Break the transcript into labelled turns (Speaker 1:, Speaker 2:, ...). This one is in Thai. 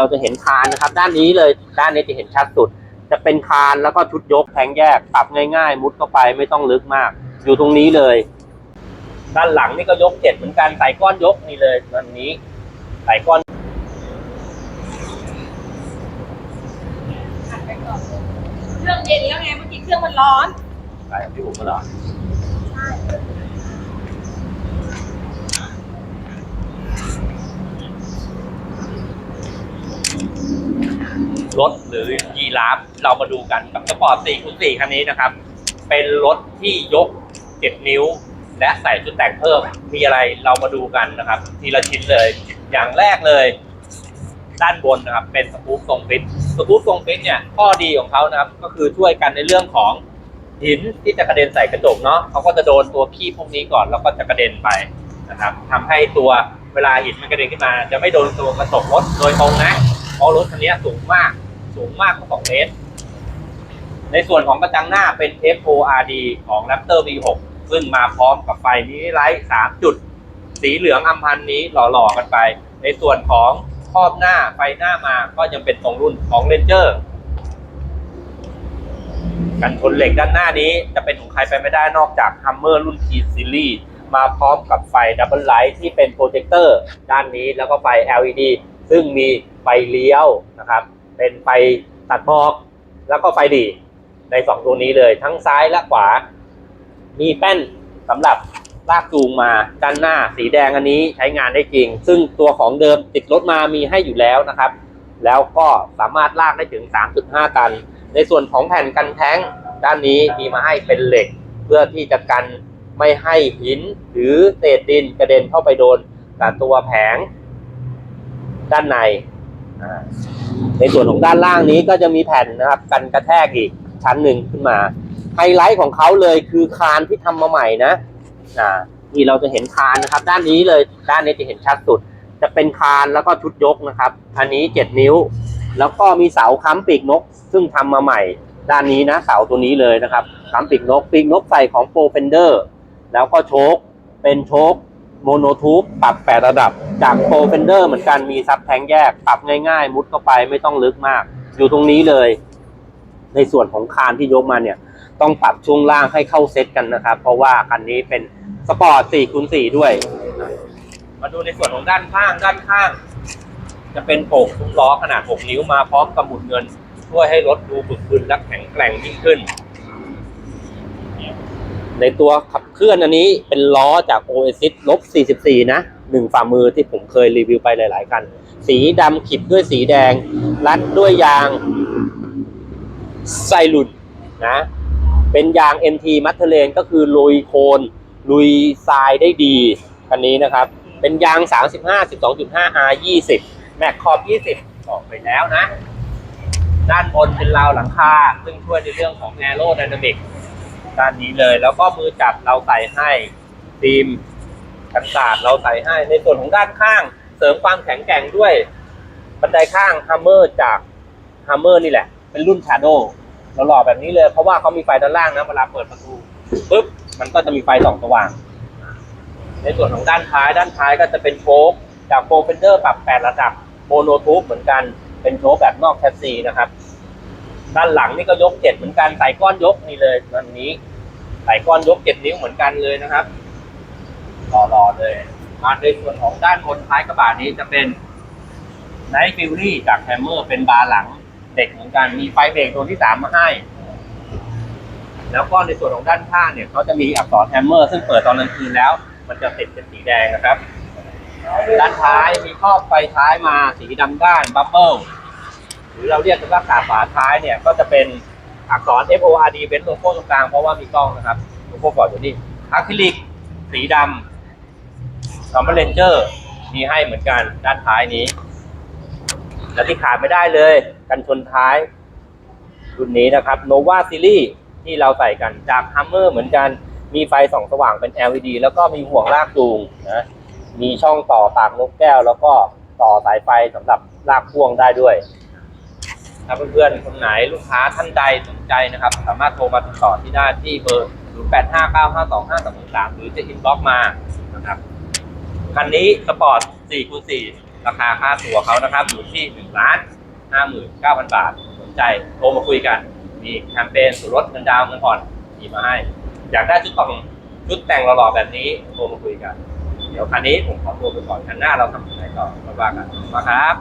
Speaker 1: เราจะเห็นคานนะครับ ด้านนี้เลยด้านนี้จะเห็นชัดสุด จะเป็นคานแล้วก็ชุดยกแทงแยกปรับง่ายๆ มุดเข้าไปไม่ต้องลึกมาก อยู่ตรงนี้เลย ด้านหลังนี่ก็ยกเจ็ดเหมือนกันใส่ก้อนยกนี่เลยด้านนี้ใส่ก้อน
Speaker 2: เครื่องเย็นแล้วไงเมื่อกี้เครื่องมันร้อน
Speaker 1: ใส่พี่ผมก็เหรอ รถหรือยีราฟเรามาดูกันกับสปอร์ต4คูณ4คันนี้นะครับ เป็นรถที่ยก 7 นิ้ว และใส่ชุดแต่งเพิ่มมีอะไรเรามาดูกันนะครับ ทีละชิ้นเลย อย่างแรกเลย ด้านบนนะครับ เป็นสกู๊ปทรงฟิตสกู๊ปทรงฟิตเนี่ยข้อดีของเขานะครับ ก็คือช่วยกันในเรื่องของหินที่จะกระเด็นใส่กระจกเนาะเขาก็จะโดนตัวขี้พวกนี้ก่อนแล้วก็จะกระเด็นไปนะครับทำให้ตัวเวลาหินมันกระเด็นขึ้นมา จะไม่โดนตัวกระจกรถโดยตรงนะเพราะรถคันนี้สูงมาก สูงมากกว่า2เมตร ในส่วนของกระจังหน้าเป็น FORD ของ Raptor V6 ซึ่งมาพร้อมกับไฟมินิไลท์3จุด สีเหลืองอัมพันนี้หล่อๆกันไป ในส่วนของครอบหน้าไฟหน้ามาก็ยังเป็นตรงรุ่นของ Ranger กันชนเหล็กด้านหน้านี้จะเป็นของใครไปไม่ได้นอกจาก Hummer รุ่น T Series มาพร้อมกับไฟ Double Light ที่เป็นโปรเจคเตอร์ด้านนี้แล้วก็ไฟ LED ซึ่งมีไฟเลี้ยวนะครับ เป็นไฟตัดหมอก แล้วก็ไฟดีในสองตัวนี้เลย ทั้งซ้ายและขวา มีแป้นสำหรับลากจูงมาด้านหน้าสีแดงอันนี้ใช้งานได้จริง ซึ่งตัวของเดิมติดรถมามีให้อยู่แล้วนะครับ แล้วก็สามารถลากได้ถึง 3.5 ตัน ในส่วนของแผ่นกันแท้งด้านนี้มีมาให้เป็นเหล็ก เพื่อที่จะกันไม่ให้หินหรือเศษดินกระเด็นเข้าไปโดนกับตัวแผงด้านใน ในส่วนของด้านล่างนี้ก็จะมีแผ่นนะครับกันกระแทกอีกชั้นหนึ่งขึ้นมา ไฮไลท์ของเขาเลยคือคานที่ทำมาใหม่นะอ่านี่เราจะเห็นคานนะครับ ด้านนี้เลยด้านนี้จะเห็นชัดสุด จะเป็นคานแล้วก็ชุดยกนะครับ อันนี้7นิ้ว แล้วก็มีเสาค้ำปีกนก ซึ่งทำมาใหม่ ด้านนี้นะเสาตัวนี้เลยนะครับค้ำปีกนกปีกนกใส่ของโปรเฟนเดอร์แล้วก็โชคเป็นโชค โมโนทูปปรับแปดระดับ จากโปรเฟนเดอร์เหมือนกันมีซับแทงแยก ปรับง่ายๆ มุดเข้าไปไม่ต้องลึกมาก อยู่ตรงนี้เลย ในส่วนของคานที่ยกมาเนี่ย ต้องปรับช่วงล่างให้เข้าเซตกันนะครับ เพราะว่าคันนี้เป็นสปอร์ต4คูณ4ด้วย มาดูในส่วนของด้านข้างด้านข้าง จะเป็นโป่งซุ้มล้อขนาด 6 นิ้วมาพร้อมกับหมุดเงิน ช่วยให้รถดูบึกบึนและแข็งแกร่งยิ่งขึ้น ในตัวขับ เคลื่อนอันนี้เป็นล้อจาก Oasis ลบ 44 นะหนึ่งฝ่ามือที่ผมเคยรีวิวไปหลาย ๆ คัน สีดำขีดด้วยสีแดง รัดด้วยยางไซลุนนะ เป็นยาง MT มัตเทเลนก็คือลุยโคลนลุยทรายได้ดีคันนี้นะครับ เป็นยาง 35 12.5 R 20 แม็กขอบ 20 ออกไปแล้วนะ ด้านบนเป็นราวหลังคา ซึ่งช่วยในเรื่องของ Aero Dynamic ด้า ด้านนี้เลย แล้วก็มือจับเราใส่ให้ฟิล์มกันศาสตร์เราใส่ให้ในส่วนของด้านข้าง เสริมความแข็งแกร่งด้วย บันไดข้าง Hammer จาก Hammer นี่แหละ เป็นรุ่น Shadow เราหล่อแบบนี้เลย เพราะว่าเขามีไฟด้านล่างนะเวลาเปิดประตูปุ๊บมันก็จะมีไฟสองสว่าง ในส่วนของด้านท้าย ด้านท้ายก็จะเป็นโชคจากโฟเฟนเดอร์ปรับ8ระดับโมโนทูบเหมือนกันเป็นโชคแบบนอกแคสซีนะครับ ด้านหลังนี่ก็ยกเจ็ดเหมือนกันใส่ก้อนยกนี่เลยอันนี้ใส่ก้อนยกเจ็ดนิ้วเหมือนกันเลยนะครับหล่อๆเลย มาในส่วนของด้านบนท้ายกระบะนี้จะเป็นไนท์ฟิวรี่จากแฮมเมอร์เป็นบาร์หลังเด็กเหมือนกันมีไฟเบรกตัวที่สามมาให้ แล้วก็ในส่วนของด้านข้างเนี่ยเขาจะมีอักษรแฮมเมอร์ซึ่งเปิดตอนกลางคืนแล้ว มันจะติดเป็นสีแดงนะครับ ด้านท้ายมีครอบไฟท้ายมาสีดำด้านบับเบิล หรือเราเรียกกันว่าขาฝาท้ายเนี่ยก็จะเป็นอักษร F O R D เป็นโลโก้ตรงกลางเพราะว่ามีกล้องนะครับโลโก้ก่อนอยู่นี่อะคริลิกสีดำคอมเบเลนเจอร์มีให้เหมือนกันด้านท้ายนี้ และที่ขาดไม่ได้เลยกันชนท้ายรุ่นนี้นะครับ Nova Series ที่เราใส่กันจาก Hammer เหมือนกันมีไฟส่องสว่างเป็น LED แล้วก็มีห่วงลากจูงนะมีช่องต่อปากนกแก้ว แล้วก็ต่อสายไฟสำหรับลากพ่วงได้ด้วย ถ้าเพื่อนๆคนไหนลูกค้าท่านใดสนใจนะครับ สามารถโทรมาติดต่อที่ได้ที่เบอร์ 0859525333หรือจะอินบ็อกมานะครับคันนี้สปอร์ต4คูณ4ราคาค่าตัวเขานะครับอยู่ที่หนึ่งล้านห้าหมื่นเก้าพันบาท สนใจโทรมาคุยกัน มีแคมเปญส่วนลดเงินดาวเงินผ่อนมีมาให้ อยากได้ชุดแต่งชุดแต่งหล่อๆแบบนี้โทรมาคุยกัน เดี๋ยวคันนี้ผมขอตัวไปก่อนคันหน้าเราทำอะไรต่อมาว่ากันมาครับ